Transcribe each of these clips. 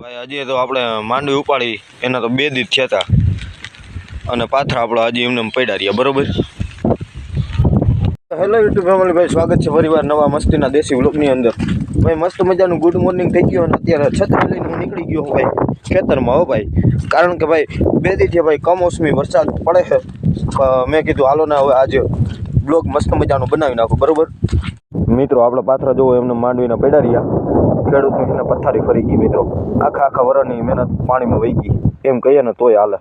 ભાઈ, હજી તો આપણે માંડવી ઉપાડી, એના તો બે દિવસ થયા હતા અને પાથરા આપણા હજી એમને પડ્યા રહ્યા, બરોબર? હેલો યુટ્યુબ ફેમિલી ભાઈ, સ્વાગત છે ફરીવાર નવા મસ્તીના દેશી વ્લોગની અંદર. ભાઈ, મસ્ત મજાનું ગુડ મોર્નિંગ થઈ ગયું અને અત્યારે છત્રી લઈને હું નીકળી ગયો ભાઈ, ખેતરમાં, હો, ભાઈ. કારણ કે, ભાઈ, બે દીધે, ભાઈ, કમોસમી વરસાદ પડે છે. મેં કીધું, હાલો ને હવે આજે બ્લોગ મસ્ત મજાનો બનાવી નાખો, બરોબર? મિત્રો, આપણે પાથરા જોવો એમને માંડવીને પડ્યા રહ્યા. ખેડૂતની એને પથારી ફરી ગઈ મિત્રો. આખા આખા વરણની મહેનત પાણીમાં વહી ગઈ. એમ કહીએ ને તોય હાલે.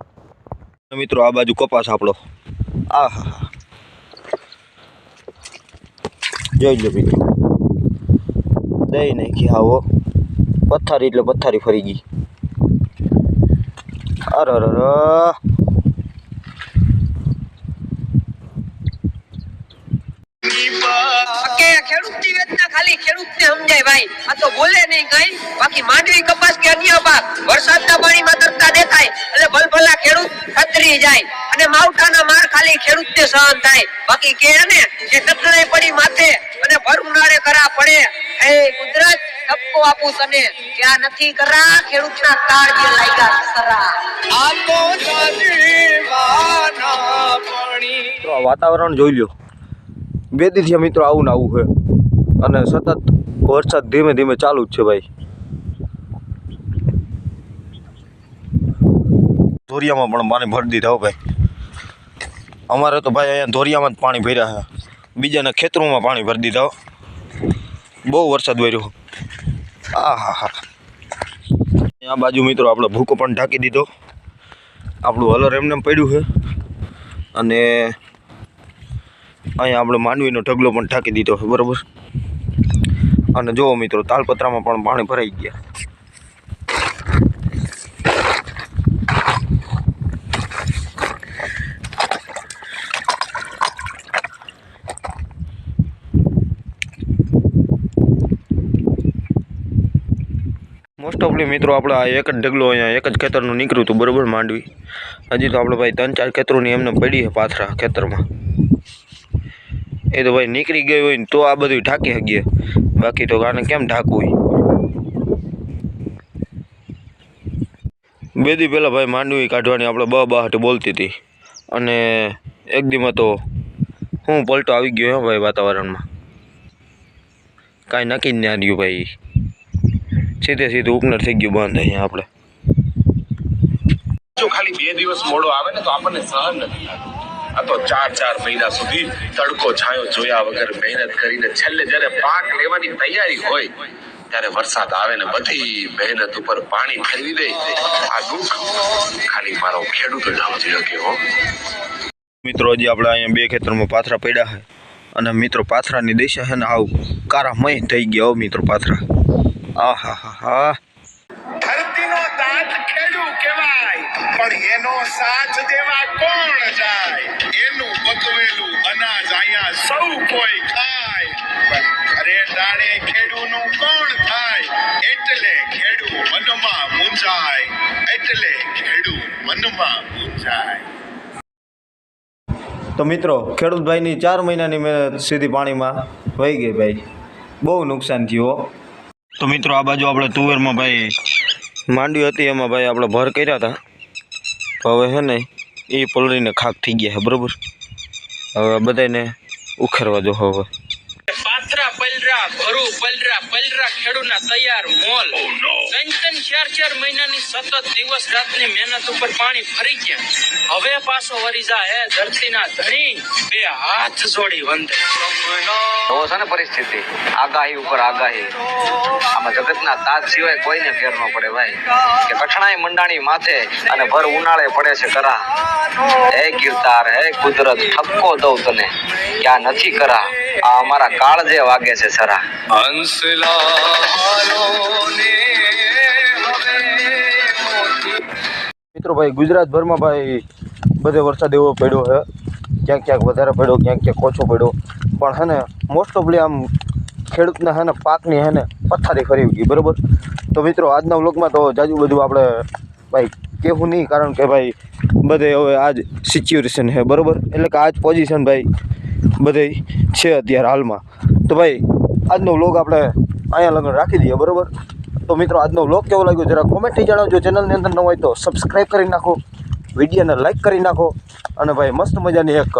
મિત્રો, આ બાજુ કપાસ આપણો. આ. હા જોઈ લો મિત્રો. દઈ નાખી આવો. પથારી એટલે પથારી ફરી ગઈ. અરે કે ખેડૂતની વેદના ખાલી ખેડૂતને સમજાય ભાઈ. આ તો બોલે નહીં કઈ. બાકી માંડવી કપાસ કે અન્ય પાક વરસાદના પાણીમાં તરતા દેખાય. એટલે ભલભલા ખેડૂત ખતરી જાય. અને માવઠાના માર ખાલી ખેડૂતને સહન થાય. બાકી કે ને જે ટકરાઈ પડી માથે અને ભર ઉનાળે કરા પડે. હે કુદરત ઠપકો આપું તને. કે નથી કરા ખેડૂતના તાળ જે લાગ્યા સરા આ વાતાવરણ જોઈ લ્યો. બે દિવસથી મિત્રો આવું ને આવું છે. અને સતત વરસાદ ધીમે ધીમે ચાલુ જ છે ભાઈ. ધોરિયામાં પણ પાણી ભરી દીધા ભાઈ. અમારે તો ભાઈ અહીંયા ધોરિયામાં જ પાણી ભર્યા છે. બીજાના ખેતરોમાં પાણી ભરી દીધા. બહુ વરસાદ વર્યો આ હા. હા આ બાજુ મિત્રો આપણો ભૂકો પણ ઢાંકી દીધો. આપણું હલર એમને પડ્યું છે. અને અહીંયા આપણે માંડવીનો ઢગલો પણ ઢાંકી દીધો છે, બરાબર? અને જુઓ મિત્રો, તાલપત્રામાં પણ પાણી ભરાઈ ગયા. મોસ્ટ ઓફલી મિત્રો, આપણે આ એક જ ઢગલો અહીંયા, એક જ ખેતરનું નીકળ્યું હતું, બરાબર માંડવી? હજી તો આપણે ભાઈ ત્રણ ચાર ખેતરોની એમને પડી છે પાથરા ખેતરમાં. એ તો ભાઈ નીકળી ગઈ હોય ને તો આ બધું ઢાંકી શકીએ. બાકી તો આને કેમ ઢાંકવું બે દી પહેલાં ભાઈ માંડવી કાઢવાની આપણે બ બાહટ બોલતી હતી. અને એક દીમાં તો હું પલટો આવી ગયો હે ભાઈ વાતાવરણમાં. કાંઈ નક્કી જ ના રહ્યું ભાઈ. સીધે સીધું ઉપનર થઈ ગયું બંધ અહીંયા આપણે. જો ખાલી બે દિવસ મોડો આવે ને તો આપણને સહન નથી તો ચાર ચાર મહિના સુધી તડકો છાંયો, જોયા વગર મહેનત કરીને છેલ્લે જ્યારે પાક લેવાની તૈયારી હોય, ત્યારે વરસાદ આવે ને બધી મહેનત ઉપર પાણી ફેરવી દે. આ દુઃખ ખાલી મારો ખેડૂત જ સમજી શક્યો મિત્રો, હજી આપણે અહીંયા બે ખેતરમાં પાથરા પડ્યા છે અને મિત્રો, પાથરાની દિશા છે ને આવું કારામય થઈ ગયા હો, મિત્રો, પાથરા. આ હા હા હા ધરતીનો દાંત ખેડૂ કહેવાય પણ એનો સાથ દેવા કોણ જાય? એનું પકવેલું અનાજ અહીંયા સૌ કોઈ ખાય. પણ અરે ડાળે ખેડૂનું કોણ થાય? એટલે ખેડૂ મનમાં મૂંઝાય. એટલે ખેડૂ મનમાં મૂંઝાય. તો મિત્રો ખેડૂતભાઈની ચાર મહિનાની મહેનત સીધી પાણીમાં વહી ગઈ ભાઈ. બહુ નુકસાન થયું તો મિત્રો આ બાજુ આપણે તુવેરમાં ભાઈ માંડવી હતી એમાં ભાઈ આપણે ભર કર્યા હતા. હવે છે ને એ પલળીને ખાક થઈ ગયા છે, બરાબર? હવે બધાને ઉખેરવા જો હવે. પાત્રા પલરા ભરું ખેડૂના તૈયાર મોલ. ત્રણ ત્રણ ચાર ચાર મહિનાની સતત દિવસ રાતની મહેનત ઉપર પાણી ફરી ગયા. હવે પાછો વરી જા હે ધરતીના ધણી. બે હાથ જોડી વંદે. એવો છે ને પરિસ્થિતિ? આગાહી ઉપર આગાહી. આમાં જગતના તાજ સિવાય કોઈને ફેર ન પડે ભાઈ. કે કઠણાઈ મંડાણી માથે અને ભર ઉનાળે પડે છે કરા. હે ગીરતાર હે કુદરત ઠપકો દઉં તને. ક્યાં નથી કરા. આ અમારા કાળજે વાગે છે સરા. મિત્રો ભાઈ ગુજરાતભરમાં ભાઈ બધે વરસાદ એવો પડ્યો છે. ક્યાંક ક્યાંક વધારે પડ્યો ક્યાંક ક્યાંક ઓછો પડ્યો. પણ હે ને મોસ્ટ ઓફલી આમ ખેડૂતને હે ને પાકની હે ને પથ્થારી ફરી ગઈ બરાબર? તો મિત્રો આજના વ્લોગમાં તો જાજુ બધું આપણે ભાઈ કહેવું નહીં કારણ કે ભાઈ બધે હવે આજ સિચ્યુએશન છે બરાબર? એટલે કે આજ પોઝિશન ભાઈ બધે છે અત્યારે હાલમાં. તો ભાઈ, આજનો વ્લોગ આપણે અહીંયા લગન રાખી દઈએ, બરાબર? તો મિત્રો, આજનો વ્લોગ કેવો લાગ્યો જરા કોમેન્ટથી જણાવજો. ચેનલની અંદર ન હોય તો સબસ્ક્રાઈબ કરી નાખો, વિડીયોને લાઈક કરી નાખો અને ભાઈ, મસ્ત મજાની એક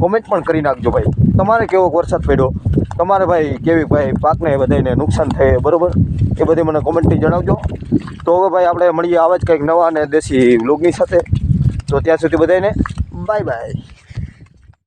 કોમેન્ટ પણ કરી નાખજો ભાઈ. તમારે કેવો વરસાદ પડ્યો? તમારે ભાઈ, કેવી ભાઈ, પાકને બધાને નુકસાન થાય, બરાબર? એ બધી મને કોમેન્ટથી જણાવજો. તો હવે ભાઈ, આપણે મળીએ આવા જ કંઈક નવા અને દેશી વ્લોગની સાથે. તો ત્યાં સુધી બધાને બાય બાય